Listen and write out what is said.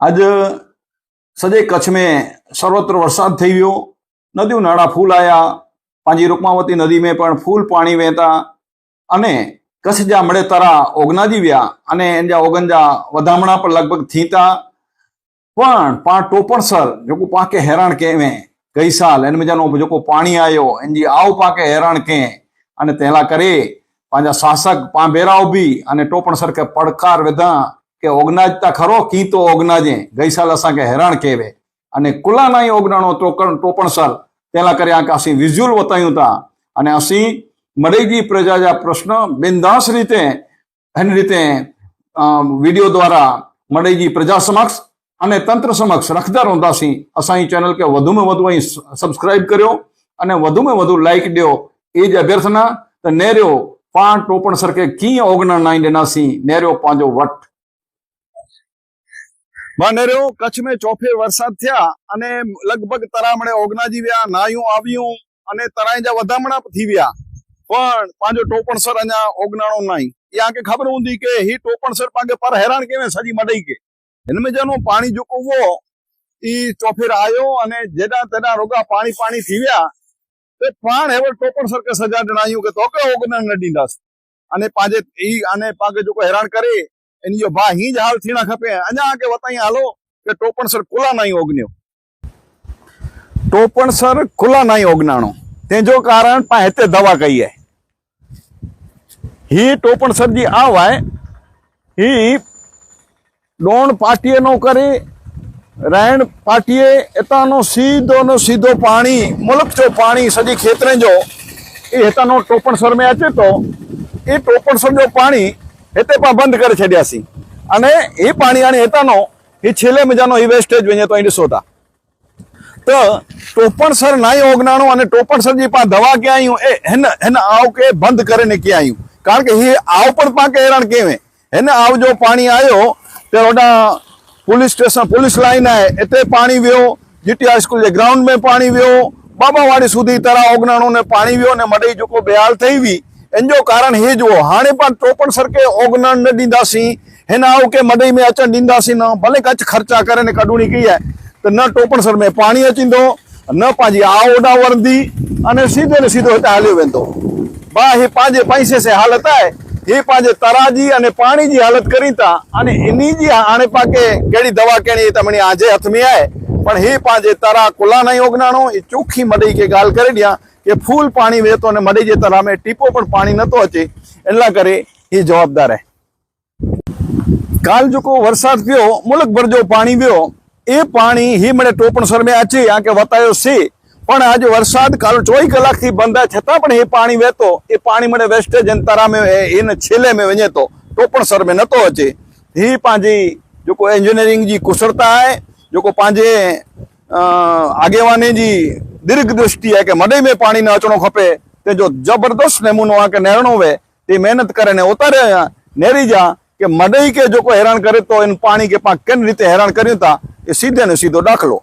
આજ સજે કચ્છ में સર્વત્ર વરસાદ થઈ ગયો નદીઓ નાળા ફૂલ આયા. પાંજી રૂકમાવતી નદી में પણ ફૂલ પાણી વહેતા અને કચ્છ જા મળે તારા ઓગનાજી વ્યા અને એના ઓગનજા વધામણા પણ લગભગ થીતા. પણ પા ટોપણસર જોકો પાકે હેરાન કે મેં ગઈ સાલ એને મજાનો જોકો પાણી આવ્યો એનજી આવ પાકે હેરાન કે. અને તેલા કરે. પાંજા શાસક પા બેરાવ બી અને ટોપણસર કે પડકાર વિધા. કે ઓગનાજતા ખરો, કી તો ઓગનાજે? ગઈસાલ અસાંકે હેરાણ કેવે અને કુલાનાય ઓગણણો ટોકણ ટોપણસલ તેલા કરે આંક અસી વિઝ્યુઅલ બતાયું તા. અને અસી મળેગી પ્રજાજા પ્રશ્ન બિંદાસ રીતે, એની રીતે વીડિયો દ્વારા મળેગી પ્રજા સમક્ષ અને તંત્ર સમક્ષ રખદાર હોંદાસી અસાઈ ચેનલ કે વધુમાં વધુ અહીં સબસ્ક્રાઇબ કર્યો અને વધુમાં વધુ લાઈક દો એ જ અભ્યર્થના, તો નેર્યો પાંચ ટોપણ સરકે કી ઓગણ નાઈ ડેનાસી નેર્યો પાંજો વટ. માનેરો કચ્છમાં ચોફે વરસાદ થયા અને લગભગ તરામણે ઓગના જીવ્યા નાયું આવ્યું અને તરાઈ જા વધામણા થીવ્યા પણ પાંજો ટોપણ સર અહીંયા ઓગનાણો નાઈ એ આંકે ખબર ઊંધી કે હી ટોપણ સર પાંગે પર હેરાન કેવે સજી મડાઈ કે. એનમે જેનો પાણી જોકવો ઈ ચોફેર આયો અને જેડા તેડા રોગા પાણી પાણી થી થીવ્યા તે પાણ હેવર ટોપણ સર કે સજા જણાયું કે તો કે ઓગના નડીંદાસ અને પાજે ઈ અને પાંગે જોકો હેરાન કરી એની જો બા હિંજ હાલ થીણા ખપે. અજા કે વતાઈ હાલો કે ટોપણસર કુલા નાઈ ઓગન્યો. ટોપણસર કુલા નાઈ ઓગનાણો. તેજો કારણ પા હેતે દવા કહીએ. હી ટોપણસરજી આવાય, હી ડોણ પાટીએ નો કરી, રાયણ પાટીએ એતાનો સીધો નો સીધો પાણી મુલક જો પાણી સજી ખેતરે જો એ હેતાનો ટોપણસર મેં આચે તો, એ ટોપણસર જો પાણી હેતે પણ બંધ કરી છેડ્યા છે અને એ પાણી આને હેતાનો એ છેલ્લે મજાનો એ વેસ્ટેજ વેજે તો અહીં સોતા તો ટોપણસર નાય ઓગનાણું અને ટોપણસર જે પા દવા કે આયું, એ હેને હેને આવ કે બંધ કરે ને કે આયું? કારણ કે એ આવ પણ પા કે હેરાન કેવે? હેને આવ જો પાણી આવ્યો તે Oda police station, police line આવે એતે પાણી વ્યો, જીટી હાઈસ્કૂલ જે ગ્રાઉન્ડ મેં પાણી વ્યો, બાબાવાડી સુધી તરા ઓગનાણું ને પાણી વ્યો ને મડઈ જોકો બેહાલ થઈ વી. इनजो कारण हे जो हाणे पाण टोपण सरके ओगनण न ॾींदासीं हिन आउ खे मॾई में अचणु ॾींदासीं न भले कच ख़र्चा करे न कढूणी कई आहे त न टोपण सर में पाणी अचींदो न पंहिंजी आओ ओॾां वरंदी अने सीधो न सीधो हिते हलियो वेंदो भाउ हीअ पंहिंजे पैसे से हालत आहे हीअ पंहिंजे तरा जी अने पाणी जी हालत करी था अने इन जी हाणे पाके कहिड़ी दवा कहिड़ी त मणी आजे हथ में आहे પણ હે પાંજે તારા કુલા નહીં ઓગનાણો એ ચોખ્ખી મડી કે ગાલ કરી ડ્યા કે ફૂલ પાણી વહેતો અને મળી જતા રામે ટીપો પણ પાણી નહોતો હતી એટલા કરે એ જવાબદાર હે. કાલ જોકો વરસાદ થયો, મુલકભર જો પાણી વ્યો, એ પાણી હિમણે ટોપણ સરમે આચી આ કે વતાયો છે પણ આજે વરસાદ કાલ ચોવીસ કલાકથી બંધા છતાં પણ એ પાણી વહેતો, એ પાણી મને વેસ્ટેજ અંતરામે એને છેલ્લે મેં વંજે તો પણ સર મેં નહોતો અચે હી પાંજી જોકો એન્જિનિયરિંગ જી કુશળતા હે, જોકો પાંજે આગેવાની જી દીર્ઘ દ્રષ્ટિ હે કે મડે મેં પાણી ને અચણો ખપે, તે જો જબરદસ્ત નમૂનો આ કે નેરણો વે તે મહેનત કરે ને ઉતારે નેરી જા કે મડઈ કે જો કોઈ હેરાન કરે તો એને પાણી કે પાક કેન રીતે હેરાન કર્યું તા એ સીધે ને સીધો દાખલો.